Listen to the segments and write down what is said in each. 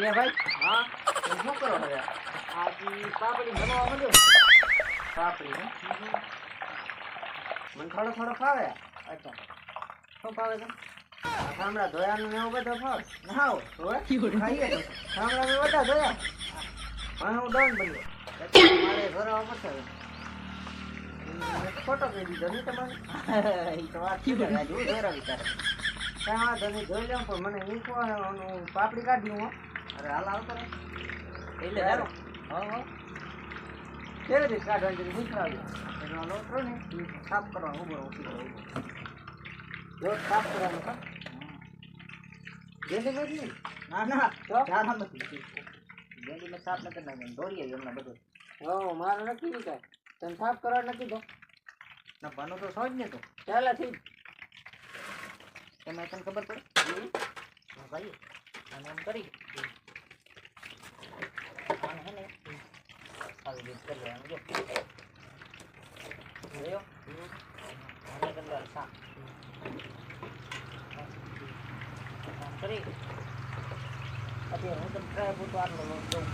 ભાઈ? હા. શું કરો હવે? આજી પાપડી ભરવા માંડ્યો પાપડી મને થોડો થોડો ફાવે. અચ્છા શું ફાવે છે? આ ઠામડા ધોયાનું એવું બધું ફાવે ના હોય ખાઈએ ઠામડા મેં બધા ધોયા. હવે હું દોન બન્યો. મારે ભરાવા પડશે. ખોટો કહી દીધો નહીં તમારે? એ તો વાત રાજુ હું કાંઈ વાંધો નહીં ધોઈ લઉં પણ મને ઈંકો પાપડી કાઢ્યું હું. અરે હાલ આવતો એટલે હા હા. કેવી રીતે કાઢવાની જરી પૂછાવ્યું એનો લોટ ને સાફ કરવાનો ઊભો કરો, લોટ સાફ કરવાનો કા ગેંડી મેં ના ના. તો? જાના નથી મેં સાફ નથી આવી બધું. હો મારે નથી ને કાંઈ તને સાફ કરવા નથી તો? ના ભણો તો છો ને તો. ચાલે ઠીક તમે તને ખબર પડે? ભાઈ. અને એમ કરી. આને હે ને આવી રીતે કરી લેવાનું જો જોયો લેવાનું સાફ આમ કરી અત્યારે હું તમને ટ્રાય પૂરતો આટલો લોન દઉં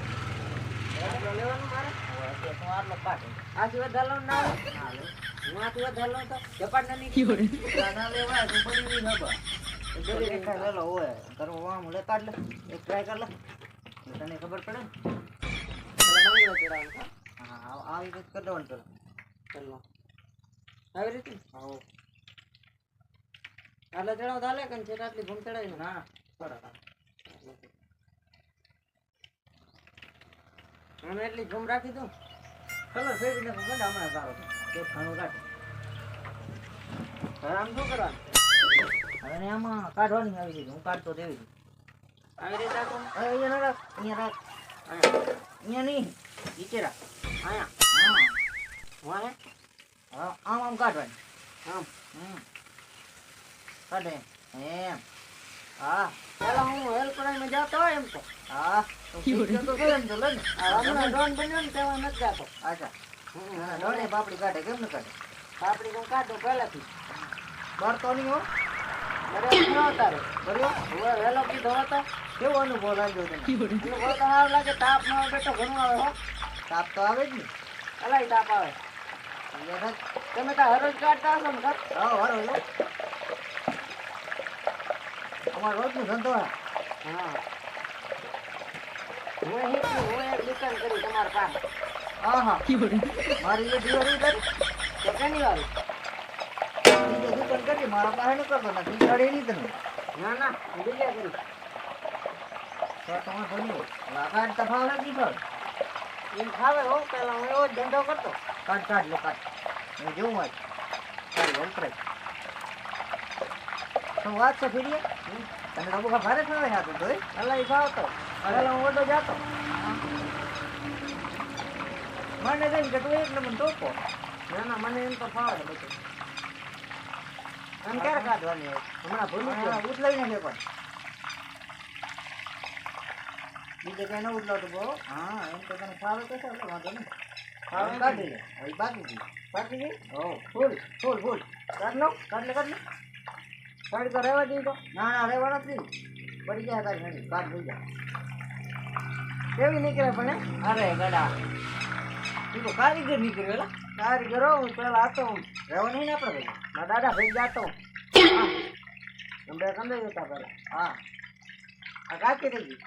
લેવાનું મારે અત્યારે હું આટલો કાઢું આથી વધારે લોટ ના આવે હું આથી વધારે લોટ તો ઝપાટ ના નીકળી ના લેવાય તો પડી નહીં ખબર એક ટ્રાય કર લે તને ખબર પડે ને એટલે મંગળો ચડાવવાનું. કા? હા આવી રીતે કરી દેવાનું પેલા ચલો. આવી રીતે? હા. આટલે ચડાવ તો કે છે આટલી ઘૂમ ચડાવી ના અમે એટલી ઘૂમ રાખી દઉં. કલર ફેરી નાખો હમણાં સારો છે ખાણું કાઢે. આમ શું કરવાનું? હવે આમાં કાઢવાની આવી રીતે હું કાઢતો દેવી આવી રીતે રાખો. અહીંયા રાખ અહીંયા રાખ. અહીંયા. નહીં નીચે રાખ અહીંયા. હા. આમ આમ કાઢવાની. આમ. હમ. કાઢે. એમ. હા. પેલા હું કરાવીને જાતો હોય એમ તો. હા. તો તો ખરો ને તો લે ને. આ હમણાં ડોન બન્યો ને તેમાં નથી જાતો. અચ્છા. ડોને બાપડી કાઢે કેમ ન કાઢે? બાપડી હું કાઢો પહેલાથી. બળતો નહીં હો. વહેલો કીધો હતો કેવો અનુભવ લાગ્યો તને સારો લાગે તાપ ન આવે તો ઘણું આવે હો તાપ તો આવે જ ને અલાય તાપ આવે તમે તો હરોજ કાઢતા હશો ને ઘર હા હરોજ હો. અમારો રોજનો ધંધો હા હું હિતની હું એક દુકાન કરી તમારા પાસે હા હા મારી એ દિવાળી કરી તો કેની વાળી કરી મારા પાસે ન કરતો ના બિચારી નહીં તમે. ના ના હું બીજે કરી. તો તમારે ભણ્યું લાગાડ તફાવત નથી સર એમ ખાવે હો પેલા હું એવો ધંધો કરતો. કાઢ કાઢ લો કાઢ. હું જોઉં આજ. ચાલ વંતરાય તો વાત છે ફીરીએ? તમે તો બુખા ભારે થવા તું જોઈ? અલ્લા એ ખાવ તો અલ્લા હું ઓડો જાતો. મને કઈ કે તું એક નંબર ટોકો ના ના મને એમ તો ફાવે બધું. આમ ક્યારે કાઢવાની? હમણાં ભૂલી ઉતલાઈ નાખે પણ. બીજે કઈ ન ઉતલાવતો બહુ. હા એમ તો તને ફાવે તો છે એટલે વાંધો નહીં. ફાવે કાઢી લે. હવે બાકી ગઈ બાકી ગઈ હો ફૂલ ફૂલ ફૂલ. કાઢ લો કાઢ લે કાઢ લે. કાઢ તો રહેવા દઈ તો. ના ના રહેવા નથી. પડી ગયા તારી ઘણી કાઢ થઈ જાય કેવી નીકળે પણ? અરે ગડા. તું તો કારીગર નીકળ્યો એલા કારીગરો હું પેલા હતો હું. રહેવા નહીં ને આપણે ભાઈ મારા દાદા ભાઈ જાતો બે કંદે જતા પેલા હા. આ કાચી થઈ ગઈ.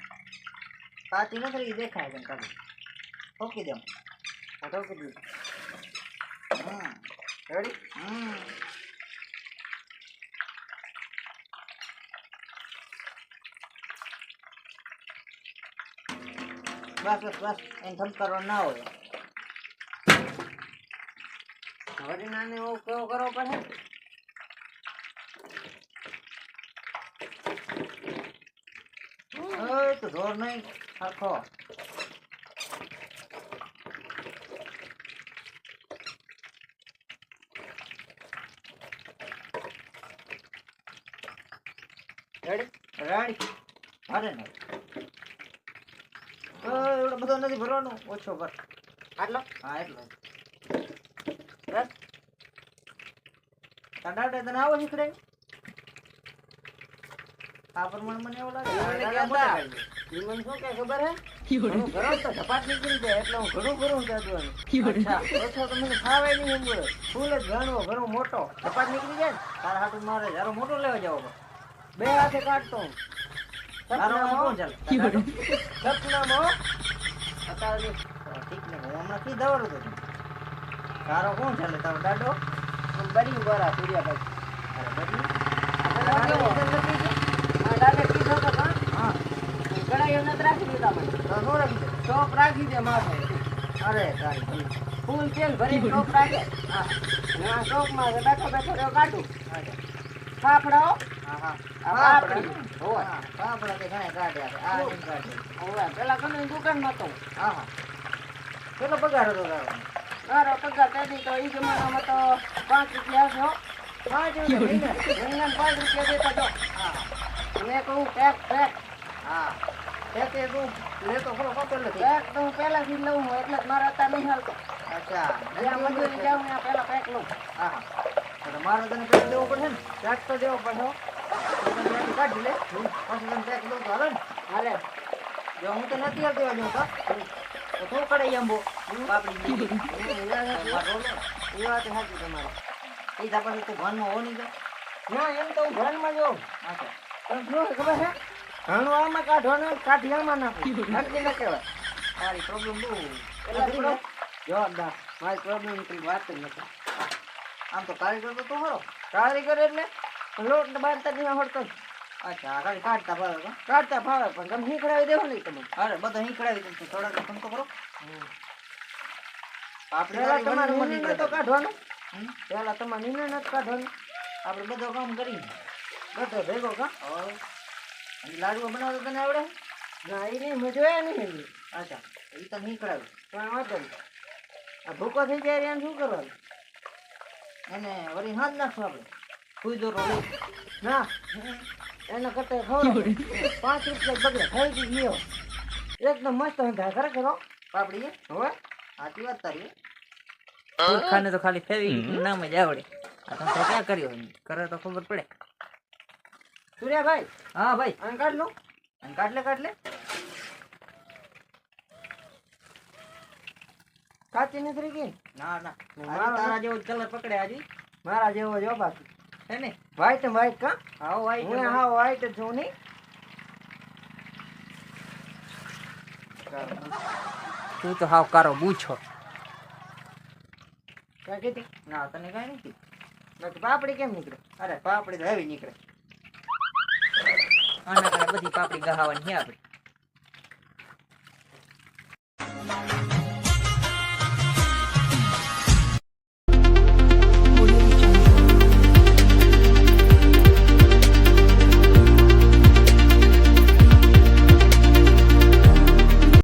કાચી નથી થઈ દેખાય છે કાઢી ઠોકી દે હા ઠોકી દઉં રેડી હમ. બસ બસ બસ. એને ધમકારવા ના હોય. હવે નાની એવો કેવો કરવો પડે? તો જોર નહીં સરખો. રેડી? રેડી. અરે નહીં. એવડો બધો નથી ભરવાનો. ઓછો ભર. આટલો? હા એટલો બસ તાડા તને આવો નીકળે. આ પ્રમાણે મને એવું લાગે. મને દાદા કહેતા. મોટા કરી દે. ઈ મને શું કે ખબર હે? ઘણું ઘરો તો ઝપાટ નીકળી જાય એટલે હું ઘણું ઘણું જાદવાનું અચ્છા ઓછો તો મને ખાવાય નહીં એમ બોલે. ફૂલ જ ઘણો ઘણો મોટો. ઝપાટ નીકળી જાય તારા હાટુ મારે જારો મોટો લેવા જાવ બે હાથે કાઢતો હું. તારો કોણ ચાલે? સપનામાં. અત્યારે ઠીક ને હું હમણાં કી દવરું તો તારો કોણ ચાલે? તારો દાડો આમ ઊભા ગોરા સૂર્યાભાઈ આ કેવો? દાદા કીધો તો? હા. હા. રહ્યો પેલા કને દુકાનમાં તો હા હા. કેટલો પગાર હતો મારો પગાર તેથી તો એ જમાનામાં તો પાંચ રૂપિયા છો હો. પાંચ રૂપિયા મહિને? પાંચ રૂપિયા દેતા હા. મેં કહું પેક પેક હા. તે તે મેં તો થોડો કો પહેલેથી? પેક તો હું પહેલાંથી લઉં હું એટલે જ મારા અત્યારે નહીં હાલતો. અચ્છા. જ્યાં મજૂરી જાઉં ત્યાં પહેલાં પેક લઉં. હા. મારે તને પેક દેવો પડશે ને? પેક તો દેવો પડશે. તો કાઢી લે. પછી તને પેક દઉં તો હાલે ને? હાલે. જો હું તો નથી આવતી હજુ તો કડાઈ આંબો પાપડી એ વાત સાચી. મારો તમારી એ તા પછી તું ભાનમાં હો નહીં ના એમ તો હું છે ઘણું આમાં કાઢવાનું કાઢી આમાં નાખું ન કહેવાય તારી પ્રોબ્લેમ બહુ જવાબદાર મારી પ્રોબ્લેમની વાત જ નથી આમ તો કારીગર તો તું ખરો કારીગર એટલે લોટ બાર નહીં આવડતો. અચ્છા ખાલી કાઢતા ભાવે કાઢતા ભાવે પણ તમે શીખડાવી દેવો નહીં તમે. અરે બધા અહીં કરાવી દઉં થોડા તો ફોન તો કરો આપણે તમારે નિર્ણય તો કાઢવાનું? પેલા તમારે નિર્ણય નથી કાઢવાનો. આપણે બધો કામ કરી બધો ભેગો કા? લાડુ બનાવતો તને આવડે? ના એ નહીં મેં જોયા નહીં અચ્છા એ તો નહીં કરાવ્યું પણ વાંધો નહીં. આ ભૂકો થઈ જાય એને શું કરવાનું? એને વળી હાથ નાખશું આપણે સુઈ દો રોલી ના. એના કરતા ખવડાવો. પાંચ રૂપિયા બગડે થઈ ગઈ ગયો એકદમ મસ્ત હંધાય ખરેખર હો. પાપડી એ? હવે? સાચી વાત તારી ખાને તો ખાલી ફેવી નામ જ આવડે. આ તો તો ક્યાં કર્યો કરે તો ખબર પડે. સૂર્યાભાઈ હા ભાઈ. આને કાઢ લો. અને કાઢ લે કાઢ લે. કાચી નથી રહી ગઈ ના? ના મારો આજે તારા જેવો કલર પકડે આજે મારા જેવો જો બાકી. હે ને? વ્હાઈટ વ્હાઈટ કા? આવો વાઈટ હું હા વાઈટ છું નહીં તું તો હાવ કારો બૂછો કાંઈ કીધી ના તને કઈ નથી બાકી પાપડી કેમ નીકળે? અરે પાપડી તો હેવી નીકળે. આના બધી પાપડી ગહાવાની છે આપણી